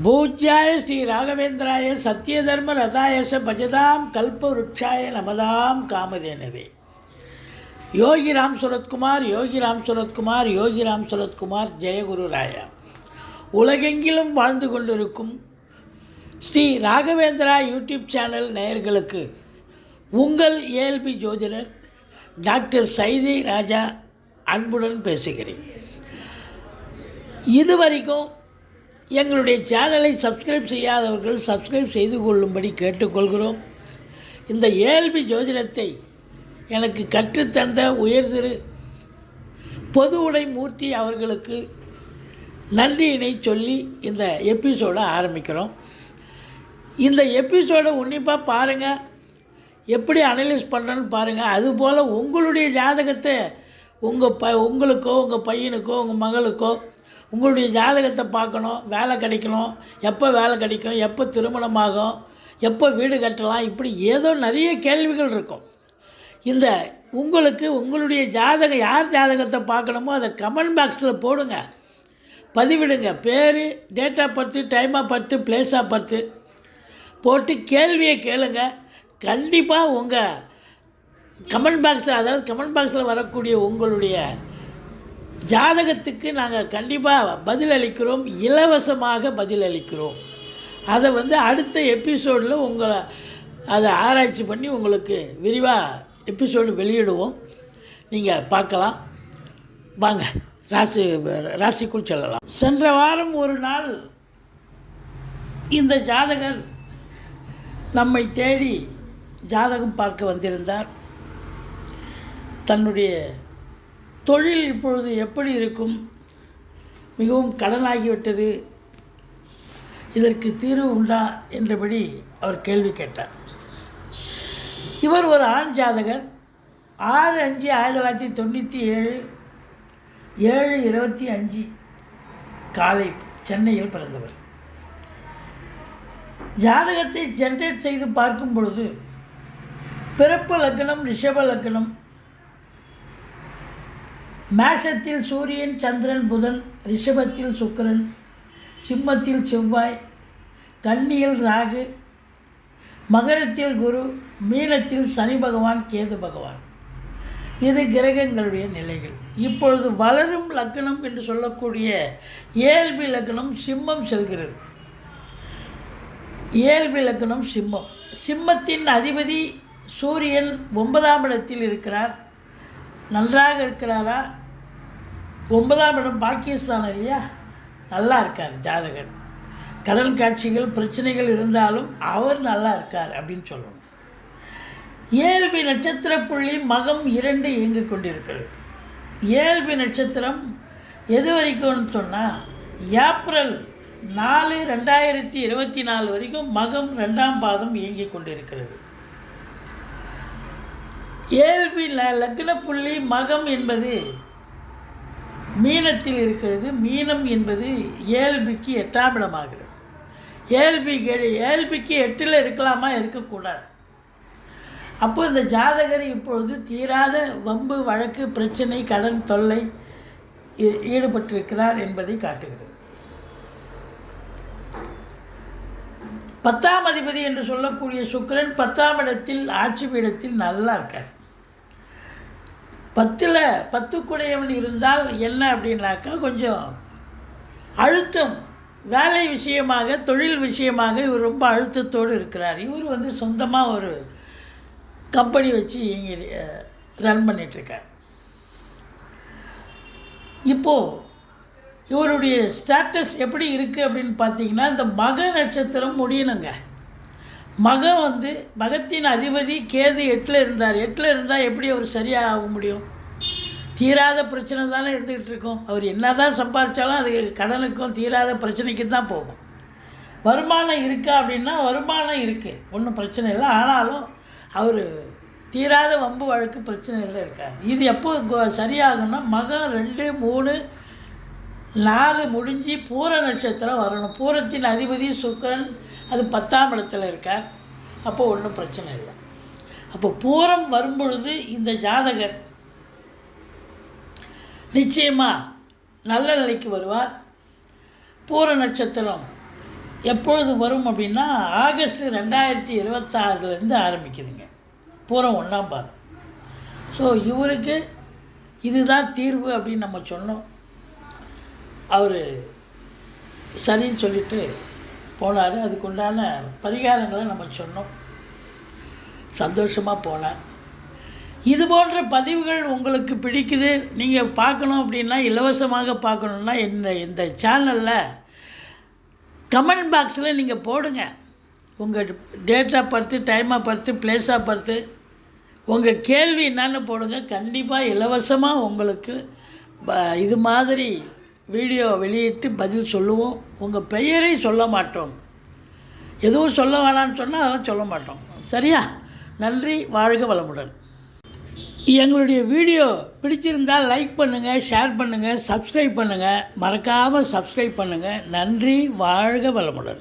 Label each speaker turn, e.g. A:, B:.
A: பூஜ்யாய ஸ்ரீ ராகவேந்திராய சத்யதர்ம ரதாயச பஜதாம் கல்பவருட்சாய நமதாம் காமதேனவே. யோகி ராம் சுரத்குமார் யோகி ராம் சுரத்குமார் யோகி ராம் சுரத்குமார் ஜெயகுரு ராயா. உலகெங்கிலும் வாழ்ந்து கொண்டிருக்கும் ஸ்ரீ ராகவேந்திரா யூடியூப் சேனல் நேயர்களுக்கு உங்கள் ஏஎல்பி ஜோதிடர் டாக்டர் சைதி ராஜா அன்புடன் பேசுகிறேன். இதுவரைக்கும் எங்களுடைய சேனலை சப்ஸ்கிரைப் செய்யாதவர்கள் சப்ஸ்கிரைப் செய்து கொள்ளும்படி கேட்டுக்கொள்கிறோம். இந்த ஏஎல்பி ஜோதிடத்தை எனக்கு கற்றுத்தந்த உயர்திரு பொது உடை மூர்த்தி அவர்களுக்கு நன்றியினை சொல்லி இந்த எபிசோடை ஆரம்பிக்கிறோம். இந்த எபிசோடை உன்னிப்பாக பாருங்கள் எப்படி அனலைஸ் பண்ணுறேன்னு பாருங்கள் அதுபோல் உங்களுடைய ஜாதகத்தை உங்கள் ப உங்களுக்கோ உங்கள் பையனுக்கோ உங்கள் மகளுக்கோ உங்களுடைய ஜாதகத்தை பார்க்கணும் வேலை கிடைக்கணும் எப்போ வேலை கிடைக்கும் எப்போ திருமணமாகும் எப்போ வீடு கட்டலாம் இப்படி ஏதோ நிறைய கேள்விகள் இருக்கும். இந்த உங்களுக்கு உங்களுடைய ஜாதகம் யார் ஜாதகத்தை பார்க்கணுமோ அதை கமெண்ட் பாக்ஸில் போடுங்க. பதிவிடுங்க. பேர் date of birth time of birth place of birth போட்டு கேள்வியை கேளுங்க. கண்டிப்பாக உங்கள் கமெண்ட் பாக்ஸில் அதாவது கமெண்ட் பாக்ஸில் வரக்கூடிய உங்களுடைய ஜாதகத்துக்கு நாங்கள் கண்டிப்பாக பதில் அளிக்கிறோம் இலவசமாக பதில் அளிக்கிறோம் அதை வந்து அடுத்த எபிசோடில் உங்களை அதை ஆராய்ச்சி பண்ணி உங்களுக்கு விரிவாக எபிசோடு வெளியிடுவோம். நீங்கள் பார்க்கலாம். வாங்க ராசி ராசிக்குள் செல்லலாம். சென்ற வாரம் ஒரு நாள் இந்த ஜாதகர் நம்மை தேடி ஜாதகம் பார்க்க வந்திருந்தார். தன்னுடைய தொழில் இப்பொழுது எப்படி இருக்கும்? மிகவும் கடனாகிவிட்டது. இதற்கு தீர்வு உண்டா? என்றபடி அவர் கேள்வி கேட்டார். இவர் ஒரு ஆண் ஜாதகர். ஆறு அஞ்சு ஆயிரத்தி தொள்ளாயிரத்தி தொண்ணூற்றி ஏழு ஏழு இருபத்தி அஞ்சு காலை சென்னையில் பிறந்தவர். ஜாதகத்தை ஜென்ரேட் செய்து பார்க்கும் பொழுது பிறப்பு லக்னம் ரிஷப லக்னம் மேஷத்தில் சூரியன் சந்திரன் புதன் ரிஷபத்தில் சுக்கிரன் சிம்மத்தில் செவ்வாய் கன்னியில் ராகு மகரத்தில் குரு மீனத்தில் சனி பகவான் கேது பகவான். இது கிரகங்களுடைய நிலைகள். இப்பொழுது வளரும் லக்னம் என்று சொல்லக்கூடிய ஏஎல்பி லக்னம் சிம்மம் செல்கிறது. ஏஎல்பி லக்னம் சிம்மம். சிம்மத்தின் அதிபதி சூரியன் ஒன்பதாம் இடத்தில் இருக்கிறார். நன்றாக இருக்கிறாரா? ஒன்பதாம் இடம் பாகிஸ்தான் இல்லையா? நல்லா இருக்கார் ஜாதகர். கடன் காட்சிகள் பிரச்சனைகள் இருந்தாலும் அவர் நல்லா இருக்கார் அப்படின்னு சொல்லணும். இயல்பு நட்சத்திர புள்ளி மகம் இரண்டு இயங்கிக் கொண்டிருக்கிறது. இயல்பு நட்சத்திரம் எது வரைக்கும்னு சொன்னால் ஏப்ரல் நாலு ரெண்டாயிரத்தி இருபத்தி நாலு வரைக்கும் மகம் ரெண்டாம் பாதம் இயங்கிக் கொண்டிருக்கிறது. ஏழ்பி லக்ன புள்ளி மகம் என்பது மீனத்தில் இருக்கிறது மீனம் என்பது ஏழ்பிக்கு எட்டாம் இடமாகிறது. ஏழ்பி ஏழ்பிக்கு எட்டில் இருக்கலாமா? இருக்கக்கூடாது. அப்போ இந்த ஜாதகர் இப்பொழுது தீராத வம்பு வழக்கு பிரச்சனை கடன் தொல்லை ஈடுபட்டிருக்கிறார் என்பதை காட்டுகிறது. பத்தாம் அதிபதி என்று சொல்லக்கூடிய சுக்கரன் பத்தாம் இடத்தில் ஆட்சி பீடத்தில் நல்லா இருக்கார். பத்தில் பத்துக்குடையவன் இருந்தால் என்ன அப்படின்னாக்கா கொஞ்சம் அழுத்தம். வேலை விஷயமாக தொழில் விஷயமாக இவர் ரொம்ப அழுத்தத்தோடு இருக்கிறார். இவர் வந்து சொந்தமாக ஒரு கம்பெனி வச்சு இங்கே ரன் பண்ணிகிட்ருக்கார் இப்போது இவருடைய ஸ்டேட்டஸ் எப்படி இருக்குது அப்படின்னு பார்த்தீங்கன்னா இந்த மக நட்சத்திரம் முடியணுங்க. மகம் வந்து மகத்தின் அதிபதி கேது எட்டில் இருந்தார். எட்டில் இருந்தால் எப்படி அவர் சரியாக ஆக முடியும்? தீராத பிரச்சனை தானே இருந்துக்கிட்டு இருக்கும். அவர் என்ன தான் சம்பாதிச்சாலும் அது கடனுக்கும் தீராத பிரச்சனைக்கும் தான் போகும். வருமானம் இருக்கா அப்படின்னா வருமானம் இருக்குது ஒன்றும் பிரச்சனை இல்லை. ஆனாலும் அவர் தீராத வம்பு வழக்கு பிரச்சனையில் இருக்கார். இது எப்போ சரியாகும்னா மகம் ரெண்டு மூணு நாலு முடிஞ்சு பூர நட்சத்திரம் வரணும். பூரத்தின் அதிபதி சுக்கரன் அது பத்தாம் இடத்துல இருக்கார். அப்போ ஒன்றும் பிரச்சனை இல்லை. அப்போ பூரம் வரும்பொழுது இந்த ஜாதகர் நிச்சயமாக நல்ல நிலைக்கு வருவார். பூர நட்சத்திரம் எப்பொழுது வரும் அப்படின்னா ஆகஸ்ட் ரெண்டாயிரத்தி இருபத்தாறுலேருந்து ஆரம்பிக்குதுங்க. பூரம் ஒன்றாம் பார் ஸோ இவருக்கு இதுதான் தீர்வு அப்படின்னு நம்ம சொன்னோம். அவர் சரின்னு சொல்லிட்டு போனார். அதுக்குண்டான பரிகாரங்களை நம்ம சொன்னோம். சந்தோஷமாக போனார். இது போன்ற பதிவுகள் உங்களுக்கு பிடிக்குது நீங்கள் பார்க்கணும் அப்படின்னா இலவசமாக பார்க்கணுன்னா இந்த இந்த சேனலில் கமெண்ட் பாக்ஸில் நீங்கள் போடுங்க. உங்கள் டேட்டாக பார்த்து டைமாக பார்த்து பிளேஸாக பார்த்து உங்கள் கேள்வி என்னென்னு போடுங்க. கண்டிப்பாக இலவசமாக உங்களுக்கு இது மாதிரி வீடியோ வெளியிட்டு பதில் சொல்லுவோம். உங்கள் பெயரை சொல்ல மாட்டோம். எதுவும் சொல்ல வேணாம்னு சொன்னால் அதெல்லாம் சொல்ல மாட்டோம். சரியா? நன்றி வாழ்க வளமுடன். எங்களுடைய வீடியோ பிடிச்சிருந்தால் லைக் பண்ணுங்கள் ஷேர் பண்ணுங்கள் சப்ஸ்கிரைப் பண்ணுங்கள் மறக்காமல் சப்ஸ்கிரைப் பண்ணுங்கள் நன்றி வாழ்க வளமுடன்.